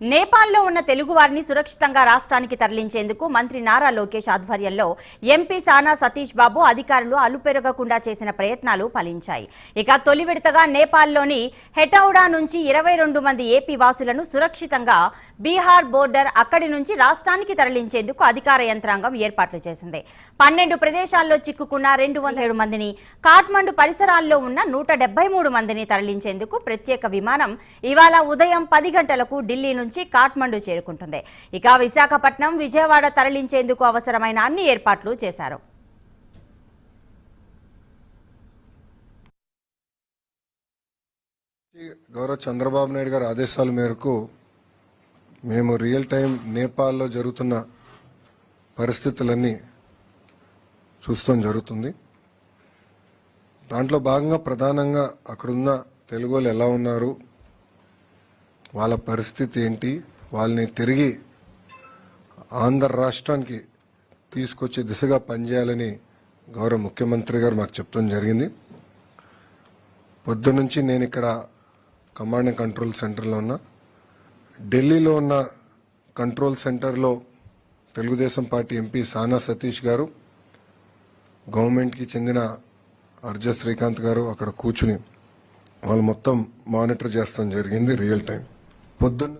నేపాల్లో ఉన్న తెలుగువారిని సురక్షితంగా రాష్ట్రానికి తరలించేందుకు మంత్రి నారా లోకేష్ ఆధ్వర్యంలో ఎంపీ సానా సతీష్ బాబు అధికారులు అలుపెరగకుండా చేసిన ప్రయత్నాలు ఫలించాయి. ఇక తొలి విడతగా నేపాల్లోని హెటౌడా నుంచి ఇరవై రెండు మంది ఏపీ వాసులను సురక్షితంగా బీహార్ బోర్డర్ అక్కడి నుంచి రాష్ట్రానికి తరలించేందుకు అధికార యంత్రాంగం ఏర్పాట్లు చేసింది. పన్నెండు ప్రదేశాల్లో చిక్కుకున్న రెండు వందల ఏడు మందిని కాట్మండు పరిసరాల్లో ఉన్న నూట డెబ్బై మూడు మందిని తరలించేందుకు ప్రత్యేక విమానం ఇవాళ ఉదయం పది గంటలకు ఢిల్లీ నుంచి కాట్మండు చేరుకుంటుంది. ఇక విశాఖపట్నం విజయవాడ తరలించేందుకు అవసరమైన అన్ని ఏర్పాట్లు చేశారు. గౌరవ చంద్రబాబు నాయుడు గారి ఆదేశాల మేరకు మేము రియల్ టైం నేపాల్లో జరుగుతున్న పరిస్థితులన్నీ చూస్తాం జరుగుతుంది. దాంట్లో భాగంగా ప్రధానంగా అక్కడున్న తెలుగు వాళ్ళు ఎలా ఉన్నారు వాళ్ళ పరిస్థితి ఏంటి? వాళ్ళని తిరిగి ఆంధ్ర రాష్ట్రానికి తీసుకొచ్చే దిశగా పనిచేయాలని గౌరవ ముఖ్యమంత్రి గారు మాకు చెప్తాం జరిగింది. పొద్దునుంచి నేను ఇక్కడ కమాండ్ అండ్ కంట్రోల్ సెంటర్లో ఉన్నా. ఢిల్లీలో ఉన్న కంట్రోల్ సెంటర్లో తెలుగుదేశం పార్టీ ఎంపీ సానా సతీష్ గారు గవర్నమెంట్కి చెందిన అర్జ శ్రీకాంత్ గారు అక్కడ కూర్చుని వాళ్ళు మొత్తం మానిటర్ చేస్తాం జరిగింది రియల్ టైం పొద్దున్న